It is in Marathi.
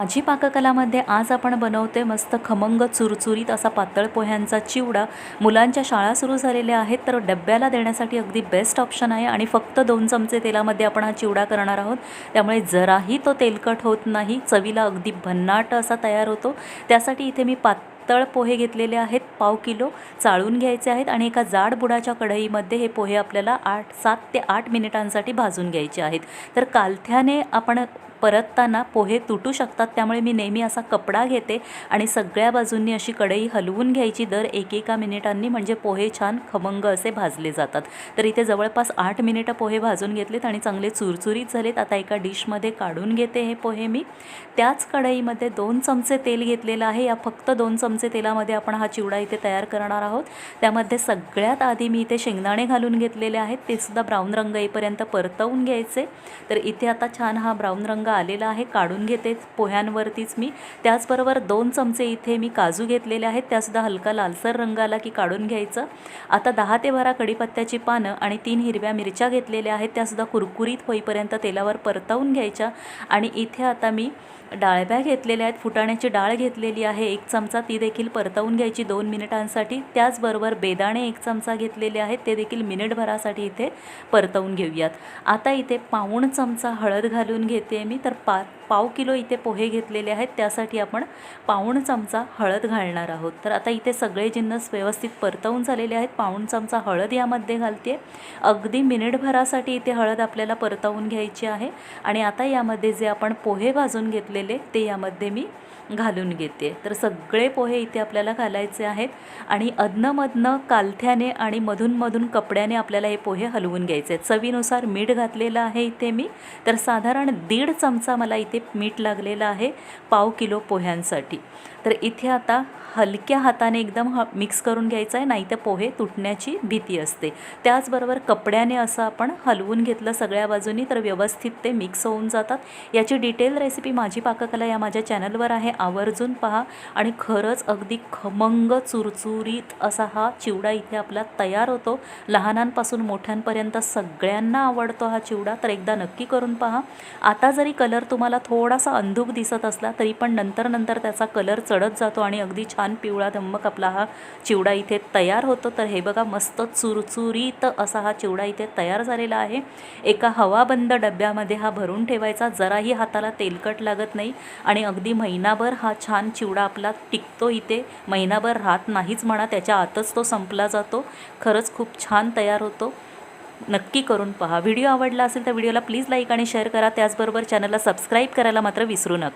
माझी पाककलामध्ये आज आपण बनवते मस्त खमंग चुरचुरीत असा पातळ पोह्यांचा चिवडा. मुलांच्या शाळा सुरू झालेल्या आहेत तर डब्याला देण्यासाठी अगदी बेस्ट ऑप्शन आहे आणि फक्त दोन चमचे तेलामध्ये आपण हा चिवडा करणार आहोत. त्यामुळे जराही तो तेलकट होत नाही चवीला अगदी भन्नाट असा तयार होतो. त्यासाठी इथे मी पातळ पोहे घेतलेले आहेत पाव किलो चाळून घ्यायचे आहेत आणि एका जाड बुडाच्या कढईमध्ये हे पोहे आपल्याला आठ सात ते आठ मिनिटांसाठी भाजून घ्यायचे आहेत. तर कालथ्याने आपण परतताना पोहे तुटू शकतात. त्यामुळे मी नेहमी असा कपडा घेते आणि सगळ्या बाजूंनी अशी कढई हलवून घ्यायची. दर एकेका मिनिटांनी म्हणजे पोहे छान खमंग असे भाजले जातात. तर इथे जवळपास आठ मिनिटं पोहे भाजून घेतलेत आणि चांगले चुरचुरीत झालेत. आता एका डिशमध्ये काढून घेते हे पोहे मी. त्याच कढईमध्ये दोन चमचे तेल घेतलेलं आहे. या फक्त दोन चमचे तेलामध्ये आपण हा चिवडा इथे तयार करणार आहोत. त्यामध्ये सगळ्यात आधी मी इथे शेंगदाणे घालून घेतलेले आहेत. ते सुद्धा ब्राऊन रंग येईपर्यंत परतवून घ्यायचे. तर इथे आता छान हा ब्राऊन रंग आलेला आहे काढून घेते पोह्यांवरतीच मी. त्याचबरोबर दोन चमचे इथे मी काजू घेतलेले आहेत त्यासुद्धा हलका लालसर रंग आला की काढून घ्यायचं. आता दहा ते बारा कढीपत्त्याची पानं आणि तीन हिरव्या मिरच्या घेतलेल्या आहेत त्यासुद्धा कुरकुरीत होईपर्यंत तेलावर परतवून घ्यायच्या. आणि इथे आता मी डाळब्या घेतलेल्या आहेत फुटाण्याची डाळ घेतलेली आहे एक चमचा ती देखील परतवून घ्यायची दोन मिनिटांसाठी. त्याचबरोबर बेदाणे एक चमचा घेतलेले आहेत ते देखील मिनिटभरासाठी इथे परतवून घेऊयात. आता इथे पाऊण चमचा हळद घालून घेते मी. तर पार. पाव किलो इथे पोहे घेतलेले आहेत. त्यासाठी आपण पाऊण चमचा हळद घालणार आहोत. तर आता इथे सगळे जिन्नस व्यवस्थित परतवून झालेले आहेत. पाऊण चमचा हळद यामध्ये घालते. अगदी मिनिटभरासाठी इथे हळद आपल्याला परतवून घ्यायची आहे. आणि आता यामध्ये जे आपण पोहे भाजून घेतलेले ते यामध्ये मी घालून घेते. तर सगळे पोहे इथे आपल्याला घालायचे आहेत. आणि अधनमधनं कालथ्याने आणि मधूनमधून कपड्याने आपल्याला हे पोहे हलवून घ्यायचे आहेत. चवीनुसार मीठ घातलेलं आहे इथे मी. तर साधारण दीड चमचा मला इथे मीठ लागलेलं आहे पाव किलो पोह्यांसाठी. तर इथे आता हलक्या हाताने एकदम ह मिक्स करून घ्यायचं आहे नाही तर पोहे तुटण्याची भीती असते. त्याचबरोबर कपड्याने असं आपण हलवून घेतलं सगळ्या बाजूनी तर व्यवस्थित ते मिक्स होऊन जातात. याची डिटेल रेसिपी माझी पाककला या माझ्या चॅनलवर आहे. आवर्जून पहा. आणि खरंच अगदी खमंग चुरचुरीत असा हा चिवडा इथे आपला तयार होतो. लहानांपासून मोठ्यांपर्यंत सगळ्यांना आवडतो हा चिवडा तर एकदा नक्की करून पहा. आता जरी कलर तुम्हाला थोडासा अंधूक दिसत असला तरी पण नंतर नंतर त्याचा कलर चढ चढत जातो आणि अगदी छान पिवळा धम्मक आपला हा चिवडा इथे तयार होतो. तर हे बघा मस्त चुरचुरीत असा हा चिवडा इथे तयार झालेला आहे. एका हवाबंद डब्यामध्ये हा भरून ठेवायचा. जराही हाताला तेलकट लागत नाही आणि अगदी महिनाभर हा छान चिवडा आपला टिकतो इथे. महिनाभर राहत नाहीच म्हणा त्याच्या आतच तो संपला जातो. खरंच खूप छान तयार होतो. नक्की करून पहा. व्हिडिओ आवडला असेल तर व्हिडिओला प्लीज लाईक आणि शेअर करा. त्याचबरोबर चॅनलला सबस्क्राईब करायला मात्र विसरू नका.